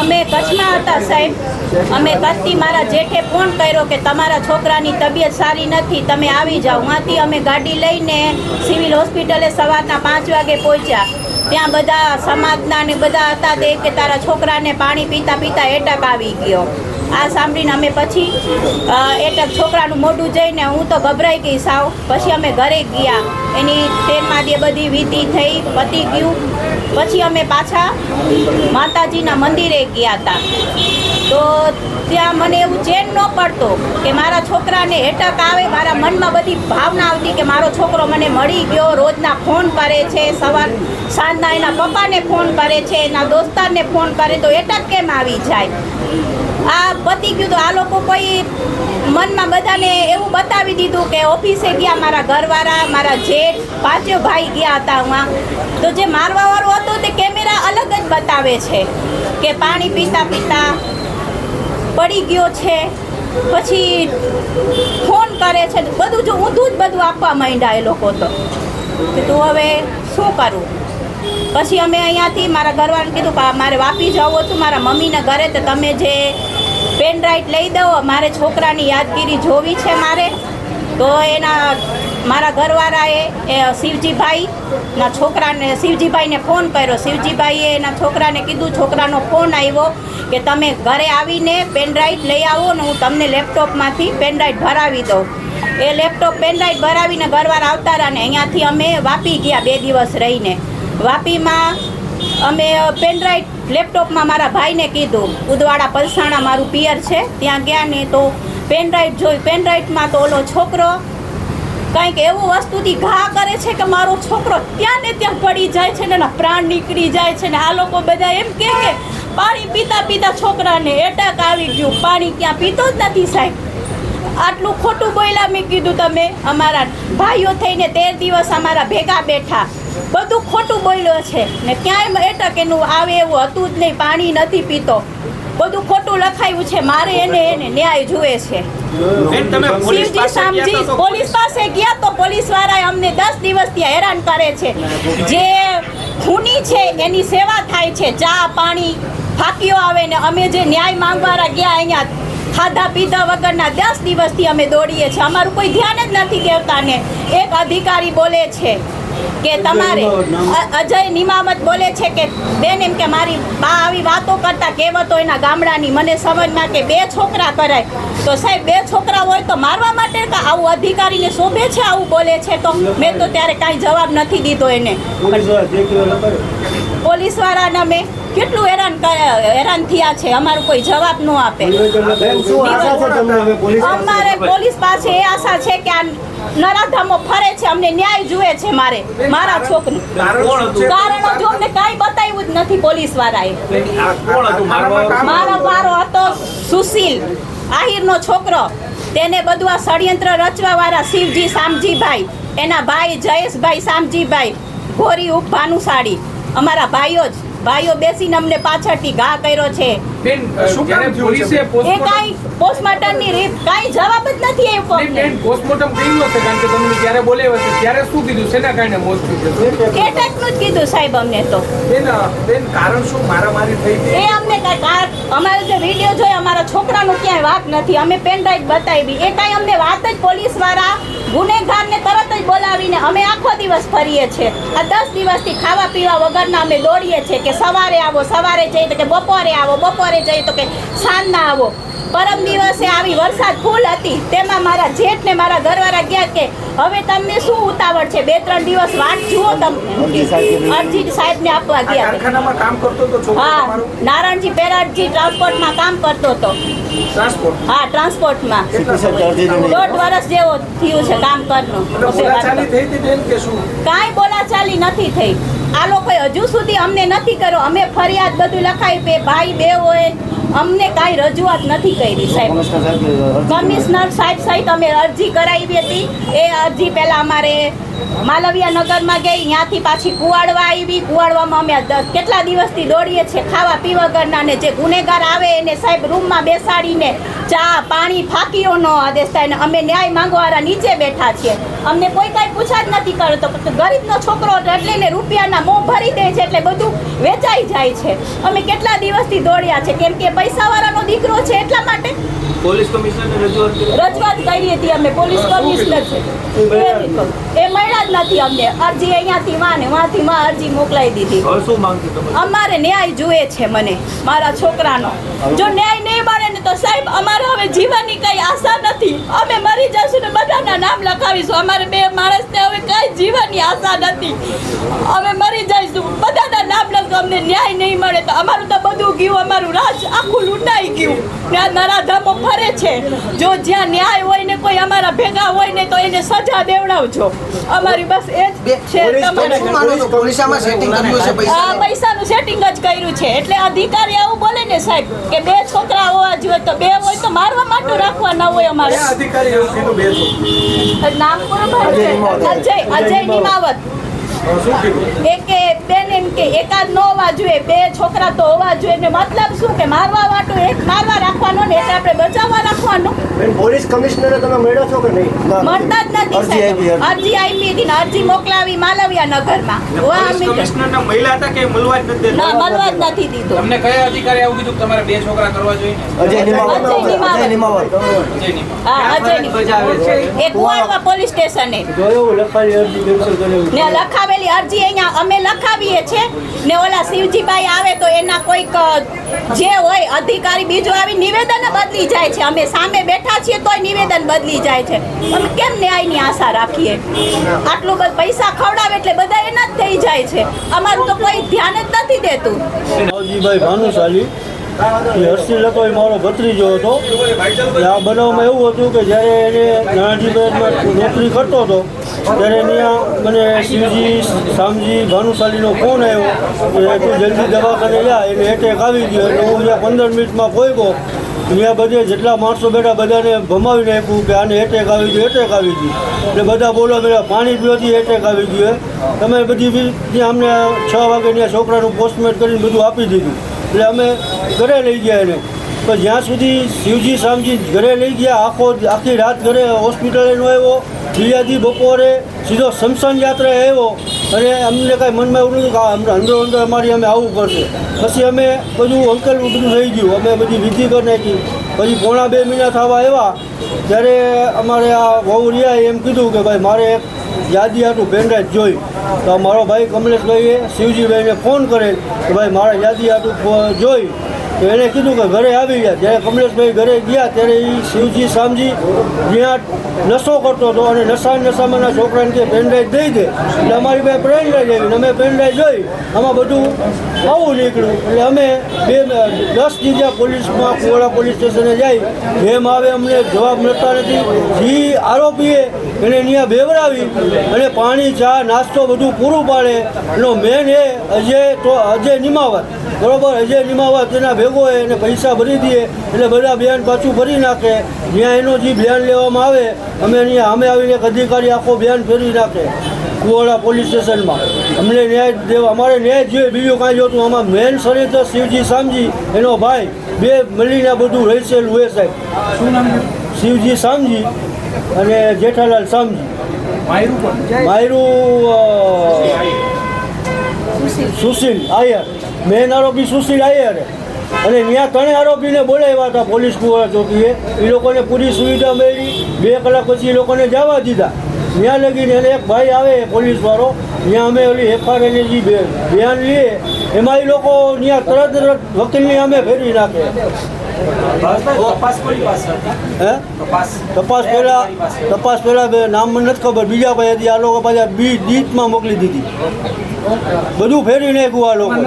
અમે કચ્છમાં હતા સાહેબ. અમે કચ્છથી મારા જેઠે ફોન કર્યો કે તમારા છોકરાની તબિયત સારી નથી, તમે આવી જાઓ. ત્યાંથી અમે ગાડી લઈને સિવિલ હોસ્પિટલે સવારના પાંચ વાગે પહોંચ્યા. ત્યાં બધા સમાજના ને બધા હતા તે કે તારા છોકરાને પાણી પીતા પીતા એટક આવી ગયો. આ સાંભળીને અમે પછી એટક છોકરાનું મોઢું જઈને હું તો ગભરાઈ ગઈ સાવ. પછી અમે ઘરે ગયા. એની ટ્રેનમાં જે બધી વીતી થઈ, પતી ગયું. પછી અમે પાછા માતાજીના મંદિરે ગયા હતા. તો ત્યાં મને એવું ચેન ન પડતો કે મારા છોકરાને હેટક આવે, મારા મનમાં બધી ભાવના આવતી કે મારો છોકરો મને મળી ગયો, રોજના ફોન કરે છે, સવાર સાંજના એના પપ્પાને ફોન કરે છે, એના દોસ્તારને ફોન કરે, તો હેટક કેમ આવી જાય? આ પતી ગયું તો આ લોકો કોઈ મનમાં બધાને એવું બતાવી દીધું કે ઓફિસે ગયા મારા ઘરવાળા, મારા જેઠ, પાંચો ભાઈ ગયા હતા હું તો જે મારવાવાળો હતો તે કેમેરા અલગ જ બતાવે છે કે પાણી પીતા પીતા પડી ગયો છે. પછી ફોન કરે છે. બધું જો ઊંધું જ બધું આપવા માંડ્યા એ લોકો તો. કે તું હવે શું કરું? પછી અમે અહીંયાથી મારા ઘરવાળાને કીધું કે મારે વાપી જવું હતું, મારા મમ્મીના ઘરે, તો તમે જે પેન ડ્રાઈવ લઈ દો, મારે છોકરાની યાદગીરી જોવી છે મારે. તો એના મારા ઘરવાળાએ એ શિવજીભાઈના છોકરાને, શિવજીભાઈને ફોન કર્યો. શિવજીભાઈએ એના છોકરાને કીધું, છોકરાનો ફોન આવ્યો કે તમે ઘરે આવીને પેનડ્રાઈવ લઈ આવો ને હું તમને લેપટોપમાંથી પેનડ્રાઈવ ભરાવી દઉં. એ લેપટોપ પેનડ્રાઈવ ભરાવીને ઘરવાળા આવતા રહ્યા ને અહીંયાથી અમે વાપી ગયા બે દિવસ રહીને. વાપીમાં અમે પેનડ્રાઈવ લેપટોપમાં મારા ભાઈને કીધું, ઉદવાડા પલસાણા મારું પિયર છે, ત્યાં ગયા ને તો પેનડ્રાઈવ જોઈ. પેનડ્રાઈવમાં તો ઓલો છોકરો કંઈક એવું વસ્તુથી ઘા કરે છે કે મારો છોકરો ત્યાં ને ત્યાં પડી જાય છે ને એના પ્રાણ નીકળી જાય છે ને આ લોકો બધા એમ કે પાણી પીતા પીતા છોકરાને એટેક આવી ગયું. પાણી ક્યાં પીતો જ નથી સાહેબ. આટલું ખોટું બોલ્યા મેં કીધું તમે અમારા ભાઈઓ થઈને તેર દિવસ અમારા ભેગા બેઠા. બધું ખોટું બોલ્યો છે ને ક્યાંય એટક એનું આવે એવું હતું જ નહીં. પાણી નથી પીતો. બધું ખોટું લખાયું છે. મારે એને એને ન્યાય જુએ છે. પોલીસ શિવજી પાસે શામજી પોલીસ પાસે ગયા તો પોલીસ વાળાએ અમને દસ દિવસથી હેરાન કરે છે. જે ખૂની છે એની સેવા થાય છે. ચા પાણી ફાકીઓ આવે ને અમે જે ન્યાય માંગવાળા ગયા અહીંયા ખાધા પીધા વગરના દસ દિવસથી અમે દોડીએ છીએ. અમારું કોઈ ધ્યાન જ નથી દેવતા ને એક અધિકારી બોલે છે કે તમારે અજય નિમામત બોલે છે કે બેન એમ કે મારી બા આવી વાતો કરતા કહેવતો એના ગામડાની મને સમજમાં કે બે છોકરા કરાય. તો સાહેબ બે છોકરા હોય તો મારવા માટે કે આવું અધિકારીને શોભે છે આવું બોલે છે? તો મેં તો ત્યારે કાંઈ જવાબ નથી દીધો એને. પોલીસ મેં કેટલું હેરાન હેરાન થયા છે? અમારું કોઈ જવાબ ન આપે. બેન, શું આશા છે તમને હવે પોલીસ પાસે? અમારે પોલીસ પાસે એ આશા છે કે આ નરાધામો ફરે છે અમને ન્યાય જુએ છે મારે મારા છોકરી. કારણ જો અમને કાંઈ બતાવ્યું જ નથી પોલીસ વાળાએ. મારો વારો હતો સુશીલ આહિરનો છોકરો. તેને બધું આ ષડયંત્ર રચવા વાળા શિવજી શામજીભાઈ એના ભાઈ જયેશભાઈ શામજીભાઈ ગોરી ઉપ ભાનુશાળી અમારા ભાઈઓ જ. ભાઈઓ બેસીને અમને પાછળથી ઘા કર્યો છે. બેન શું કામ થયું પોલીસે છે? એ પોસ્ટમોર્ટમની રીત કાઈ જવાબ જ નથી આપ્યો. અમને. બેન પોસ્ટમોર્ટમ કર્યું હશે કારણ કે તમને જ્યારે બોલાવ્યા હશે ત્યારે શું કીધું? શેના કારણે મોત થયું છે? કેટેકનું જ કીધું સાહેબ અમને તો. બેન બેન કારણ શું? મારામારી થઈ એ અમને કાંઈ કાર- અમારો જે વીડિયો જોયો અમારા છોકરાનો ક્યાંય વાત નથી. અમે પેન ડ્રાઈવ બતાવી. એ કાંઈ અમને વાત જ પોલીસવાળા ગુનેગારને તરત જ બોલાવીને અમે આખો દિવસ ફરીએ છીએ. આ દસ દિવસથી ખાવા પીવા વગરના અમે દોડીએ છીએ. કે સવારે આવો સવારે જઈએ તો કે બપોરે આવો બપોરે જઈએ તો કે સાંજના આવો. પરમ દિવસે આવી વરસાદ ફૂલ હતી. તેમાં મારા જેઠને મારા ઘરવાળા ગયા કે હવે તમને શું ઉતાવળ છે? બે ત્રણ દિવસ વાટ જુઓ તમે. અરજી સાહેબને આપવા ગયા હા નારાયણજી પેરાજી ટ્રાન્સપોર્ટમાં કામ કરતો હતો. હા ટ્રાન્સપોર્ટમાં. કેટલા દોઢ વર્ષ જેવો થયું છે કામ કરનું. કાંઈ બોલાચાલી નથી થઈ. આ લોકોએ હજુ સુધી અમને નથી કર્યો. અમે ફરિયાદ બધું લખાવી બે ભાઈ બે હોય અમને કાંઈ રજૂઆત નથી કરી સાહેબ. કમિશનર સાહેબ સહિત અમે અરજી કરાવી હતી. એ અરજી પહેલાં અમારે માલવિયા નગરમાં ગઈ ત્યાંથી પાછી કુવાડવા આવી. કુવાડવામાં અમે કેટલા દિવસથી દોડીએ છીએ ખાવા પીવા વગરના ને જે ગુનેગાર આવે એને સાહેબ રૂમમાં બેસાડીને ચા પાણી ફાંકીઓનો આદેશ થાય ને અમે ન્યાય માંગવાળા નીચે બેઠા છીએ. અમને કોઈ કાંઈ પૂછા જ નથી કરતો ગરીબનો છોકરો એટલે ને રૂપિયાના મોં ભરી દે છે એટલે બધું વેચાઈ જાય છે. અમે કેટલા દિવસથી દોડ્યા છે? કેમ કે પૈસાવાળાનો દીકરો છે એટલા માટે પોલીસ કમિશનર રજૂઆત કરી. હતી અમે પોલીસ કમિશનર છે. એ મળ્યા જ નથી અમને. અરજી અહીંયાથી માં ને વાંથી માં અરજી મોકલાઈ દીધી. હવે શું માંગતી તમે? અમારે ન્યાય જોઈએ છે મને મારા છોકરાનો. જો ન્યાય નહીં તો સાહેબ અમારે હવે જીવવાની કઈ આશા નથી. અમે મરી જશું ને બધાના નામ લખાવીશું. અમારે બે માણસને હવે કઈ જીવવાની આશા નથી. અમે મરી જઈશું. બધાના નામ લખો અમને ન્યાય નહીં મળે તો અમારું તો બધું ગયું અમારું રાજ આખું લૂંટાઈ ગયું. ને આ નરાધામો ફરે છે. જો જ્યાં ન્યાય હોય ને કોઈ અમારા ભેગા હોય ને તો એને સજા દેવડાવજો. અમારી બસ એ જ છે પૈસાનું. સેટિંગ જ કર્યું છે. એટલે અધિકારી આવું બોલે ને સાહેબ કે બે છોકરા હોવા જોઈએ. તો બે હોય તો મારવા માટે રાખવાના હોય અમારે. અધિકારી એવું કીધું બે નામ બરોબર છે. અજય અજય નિમાવત. હવે શું કીધું? એ કે બેન એમ કે એકાદ ન હોવા જોઈએ બે છોકરા તો હોવા જોઈએ. મતલબ શું કે મારવા વાટું એક મારવા રાખવાનો ને એટલે આપણે બચાવવા પોલીસ કમિશનરે તમે મળ્યો છો કે નહીં? મળતા જ નથી અરજી આવી હતી અરજી મોકલાવી માલવિયા નગરમાં પોલીસ અમે કમિશનરના મહિલા હતા કે મળવા જ નથી ના મળવા જ નથી દીધો. તમને કયા અધિકારી આવું કીધું તમારે બે છોકરા કરવા જોઈએ? અજય નિમાવત. અજય નિમાવત. અજય નિમાવત. અજય નિમાવત. એ કુવાડવા પોલીસ સ્ટેશને. જોયો લખાવેલી અરજી કેન્સલ કરેલી ને લખાવેલી અરજી અહીંયા અમે લખાવીએ છે ને ઓલા શિવજીભાઈ આવે તો એના કોઈક જે હોય અધિકારી બીજો આવી નિવેદન બદલી જાય છે. અમે સામે બેઠા છીએ તોય નિવેદન બદલી જાય છે. અમે કેમ ન્યાયની આશા રાખીએ? આટલું બધું પૈસા ખવડાવે એટલે બધા એના જ થઈ જાય છે. અમારું તો કોઈ ધ્યાન જ નથી દેતું. રાવજીભાઈ ભાનુશાલી, એ હર્ષિલ હતો એ મારો ભત્રીજો હતો. આ બનાવમાં એવું હતું કે જ્યારે એને નાણાજી નોકરી કરતો હતો, ત્યારે ત્યાં મને શિવજી, શામજી ભાનુશાલીનો ફોન આવ્યો કે તું જલ્દી દવાખાને જા, એને એટેક આવી ગયો. એટલે હું ત્યાં પંદર મિનિટમાં પહોંચ્યો ત્યાં બધે જેટલા માણસો બેઠા બધાને ભમાવીને આપ્યું કે આને એટેક આવી ગયું એટેક આવી ગયું. એટલે બધા બોલવા મેળા પાણી પીવાથી એટેક આવી ગયું તમે બધી ત્યાં અમને છ વાગે ત્યાં છોકરાનું પોસ્ટમેટ કરીને બધું આપી દીધું. એટલે અમે ઘરે લઈ ગયા એને. પણ જ્યાં સુધી શિવજી, શામજી ઘરે લઈ ગયા, આખો આખી રાત ઘરે હોસ્પિટલે નો આવ્યો. બીજાથી બપોરે સીધો શમશાન યાત્રા આવ્યો. અને અમને કાંઈ મનમાં એવું નથી કે અમને અંદર અંદર અમારી અમે આવવું પડશે. પછી અમે બધું અંકલ બધું થઈ ગયું. અમે બધી વિધિ કરી નાખી. પછી પોણા બે મહિના થવા આવ્યા. ત્યારે અમારે આ વહુ રહ્યા એમ કીધું કે ભાઈ મારે એક યાદી હાટું પેનડ્રાઈવ જોઈ. તો મારો ભાઈ કમલેશભાઈએ શિવજીભાઈને ફોન કરે કે ભાઈ મારા યાદી હાટું જોઈ. તો એને કીધું કે ઘરે આવી ગયા. જ્યારે કમલેશભાઈ ઘરે ગયા, ત્યારે એ શિવજી, શામજી જ્યાં નશો કરતો હતો અને નશા નશામાંના છોકરાને કે પેનડ્રાઈવ દઈ દે. એટલે અમારી પાસે પેનડ્રાઈવ આવી અમે પેનડ્રાઈવ જોઈ. આમાં બધું આવું નીકળ્યું. એટલે અમે બે, દસ જગ્યા પોલીસમાં કુવાડા પોલીસ સ્ટેશને જાય. જેમ આવે અમને જવાબ મળતા નથી. જે આરોપીએ એને ત્યાં બેવડાવી અને પાણી, ચા, નાસ્તો બધું પૂરું પાડે. એનો મેન એ અજય તો અજય નિમાવત. બરોબર અજય નિમાવત એના ભેગો હોય એને પૈસા ભરી દઈએ એટલે બધા બયાન પાછું ભરી નાખે. જ્યાં એનો જે બયાન લેવામાં આવે અમે અહીંયા અમે આવીને એક અધિકારી આખો બયાન ફેરવી નાખે કુવાડા પોલીસ સ્ટેશનમાં. અમને ન્યાય દેવા અમારે ન્યાય જોઈએ. બીજું કાંઈ જોતું આમાં મેન શરીર તો શિવજી શામજી એનો ભાઈ બે મળીને બધું રહેશેલું હોય સાહેબ. શું નામ શિવજી શામજી અને જેઠાલાલ શામજી માયરું માયરું સુશીલ આયર. મેન આરોપી સુશીલ આયરે. અને ત્યાં ત્રણેય આરોપીને બોલાવ્યા હતા પોલીસ કુવાડા ચોકીએ. એ લોકોને પૂરી સુવિધા મળી. બે કલાક પછી એ લોકોને જવા દીધા. ત્યાં લગીને એને એક ભાઈ આવે પોલીસ વાળો ત્યાં અમે ઓલી એફઆઈઆરની જે બિયાન લઈએ એમાં એ લોકો ત્યાં તરત તરત વકીલની અમે ફેરવી નાખે. તપાસ પહેલા તપાસ પહેલા નામ મને નથી ખબર. બીજા ભાઈ હતી આ લોકો પાછા બી દીતમાં મોકલી દીધી. બધું ફેરવી નાખ્યું આ લોકો.